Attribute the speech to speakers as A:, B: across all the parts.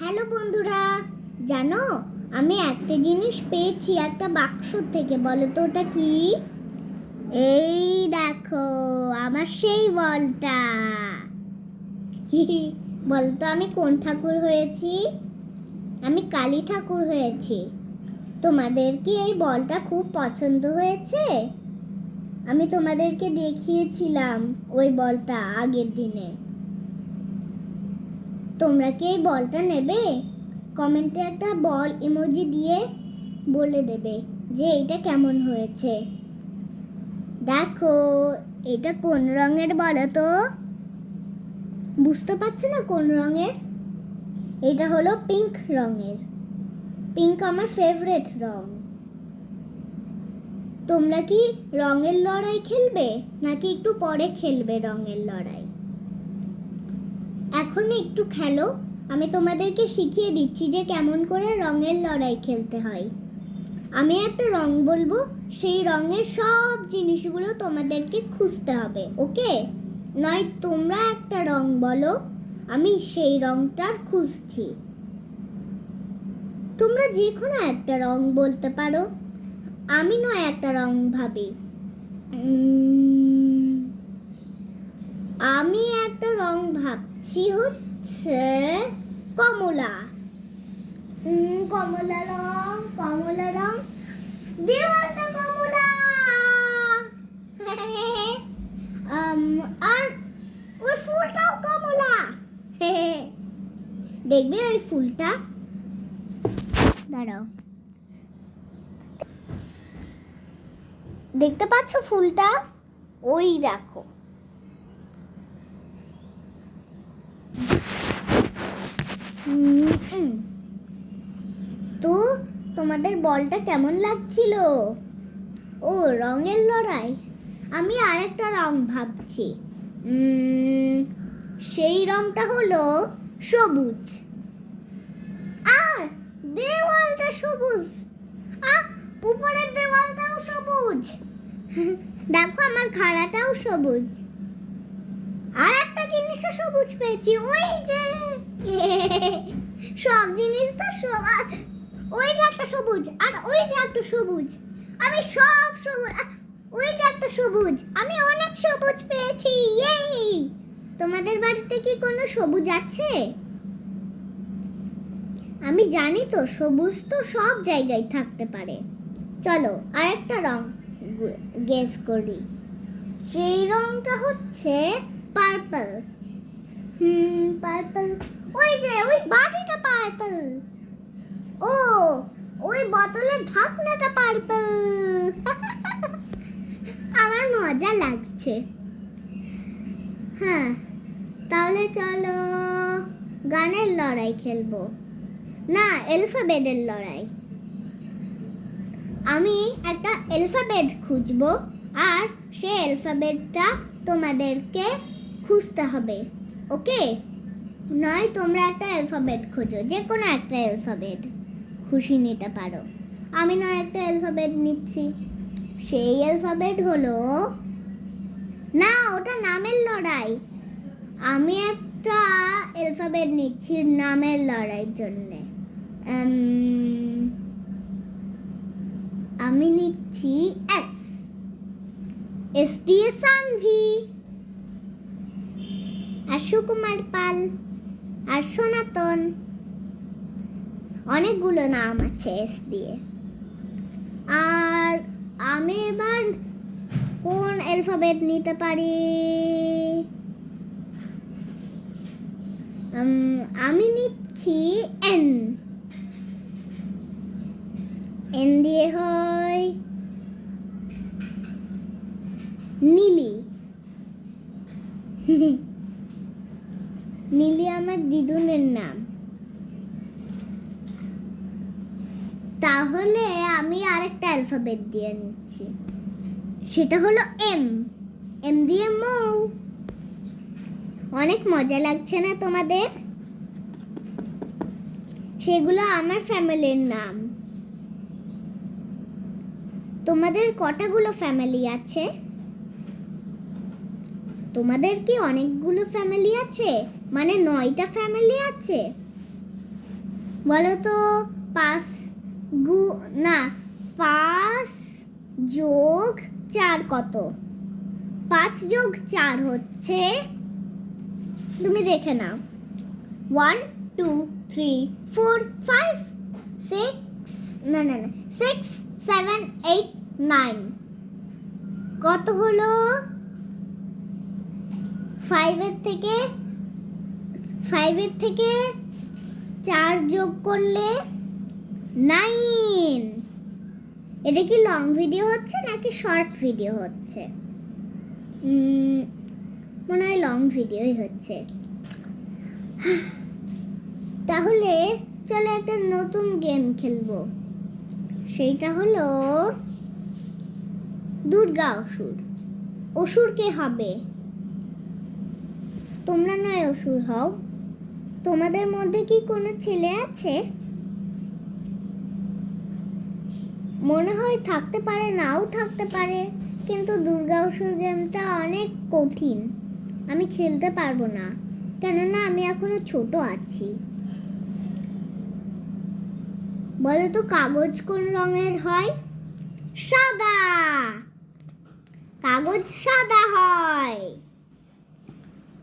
A: Hello বন্ধুরা, জানো? আমি একটা জিনিস পেয়েছি একটা বাক্স থেকে, বলো তো ওটা কি? এই দেখো, আমার সেই বলটা। বলতো আমি কোন ঠাকুর হয়েছি? আমি কালী ঠাকুর হয়েছি। তোমাদের কি এই বলটা খুব পছন্দ হয়েছে? আমি তোমাদেরকে দেখিয়েছিলাম ওই বলটা আগের দিনে। তোমরা কি এই বলটা নেবে? কমেন্টে একটা বল ইমোজি দিয়ে বলে দেবে যে এটা কেমন হয়েছে। দেখো, এটা কোন রঙের বলো তো? বুঝতে পারছ না কোন রঙের? এটা হলো পিঙ্ক রঙের। পিঙ্ক আমার ফেভারেট রং। তোমরা কি রঙের লড়াই খেলবে নাকি একটু পরে খেলবে রঙের লড়াই? এখন একটু খেলো। আমি তোমাদেরকে শিখিয়ে দিচ্ছি যে কেমন করে রঙের লড়াই খেলতে হয়। আমি একটা রং বলব, সেই রঙের সব জিনিসগুলো তোমাদেরকে খুঁজতে হবে, ওকে? নয়, তোমরা একটা রং বলো, আমি সেই রংটার খুঁজছি। তোমরা যে কোনো একটা রং বলতে পারো। আমি নয়, একটা রং ভাবি। আমি একটা রং ভাবছি হচ্ছে কমলা। কমলা রং কমলা রং। দেওয়ালটা কমলা। আর ওই ফুলটাও কমলা। দেখবে ওই ফুলটা? দাঁড়াও। দেখতে পাচ্ছ ফুলটা? ওই দেখো। তো, তোমাদের বলটা কেমন লাগছিল? ও, রঙের লড়াই। আমি আরেকটা রং ভাবছি। সেই রংটা হলো সবুজ। আর দেওয়ালটা সবুজ। উপরের দেওয়ালটাও সবুজ। দেখো, আমার খাড়াটাও সবুজ। আর একটা জিনিসও সবুজ পেয়েছি, ওই যে। সব জিনিস তো সবার ওই যে একটা সবুজ, আর ওই যে একটা সবুজ। আমি সব সবুজ ওই যে একটা সবুজ, আমি অনেক সবুজ পেয়েছি, ইয়েই। তোমাদের বাড়িতে কি কোনো সবুজ আছে? আমি জানি তো, সবুজ তো সব জায়গায় থাকতে পারে। চলো, আরেকটা রং গেস করি। সেই রংটা হচ্ছে পার্পল হুম পার্পল ওই যে, ওই বাটিটা পার্পল ও, ওই বোতলের ঢাকনাটা পার্পল আমার মজা লাগছে। হ্যাঁ তাহলে চলো গানের লড়াই খেলব। না অ্যালফাবেটের লড়াই। আমি একটা অ্যালফাবেট খুঁজবো, আর সেই অ্যালফাবেটটা তোমাদেরকে খুঁজতে হবে, ওকে? নয়, তোমরা একটা অ্যালফাবেট খোঁজো যে কোনো একটা অ্যালফাবেট খুশি নিতে পারো। আমি নয়, একটা অ্যালফাবেট নিচ্ছি। সেই অ্যালফাবেট হলো, না, ওটা নামের লড়াই। আমি একটা অ্যালফাবেট নিচ্ছি নামের লড়াইয়ের জন্যে। আমি নিচ্ছি এস এস দিয়ে সানভি। আর সুকুমার পাল আর সনাতন। অনেকগুলো নাম আছে এস দিয়ে। আর আমি এবার কোন অ্যালফাবেট নিতে পারি? আমি নিচ্ছি এন এন দিয়ে হয় নীলি নীলি আমার দিদুনের নাম। তাহলে আমি আরেকটা অ্যালফাবেট দিয়ে নিচ্ছি। সেটা হলো এম এম দিয়ে মৌ। অনেক মজা লাগছে না তোমাদের? সেগুলো আমার ফ্যামিলির নাম। তোমাদের কটাগুলো ফ্যামিলি আছে? তোমাদের কি অনেকগুলো ফ্যামিলি আছে? মানে নয়টা ফ্যামিলি আছে? বলো তো পাঁচ গু, না, পাঁচ যোগ চার কত? পাঁচ যোগ চার হচ্ছে, তুমি দেখে নাও। One two three four five six না না না সিক্স সেভেন এইট নাইন কত হলো? ফাইভের থেকে ফাইভের থেকে চার যোগ করলে নাইন এটা কি লং ভিডিও হচ্ছে নাকি শর্ট ভিডিও হচ্ছে? মনে হয় লং ভিডিওই হচ্ছে। তাহলে চলো একটা নতুন গেম খেলব। সেইটা হলো দুর্গা অসুর। অসুর কে হবে? তোমরা নয় অসুর হও। তোমাদের মধ্যে কি কোনো ছেলে আছে? মনে হয় থাকতে পারে, নাও থাকতে পারে, কিন্তু দুর্গা অসুর গেমটা অনেক কঠিন। আমি খেলতে পারব না, কেননা আমি এখনও ছোট আছি। বলো তো কাগজ কোন রঙের হয়? সাদা! কাগজ সাদা হয়।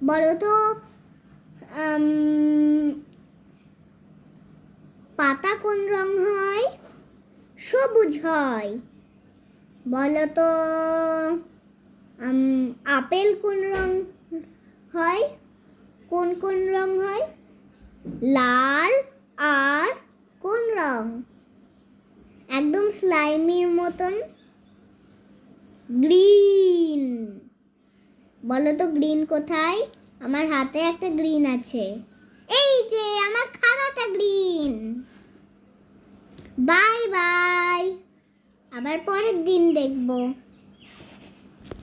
A: বলো তো পাতা কোন রং হয়? সবুজ হয়। বলো তো আপেল কোন রং হয়? কোন কোন রং হয়? লাল আর কোন রং? একদম স্লাইমির মতন। গ্রিন বলো তো গ্রিন কোথায়? আমার হাতে একটা গ্রিন আছে। এই যে, আমার খাতাটা গ্রিন। Bye bye. আবার পরের দিন দেখব।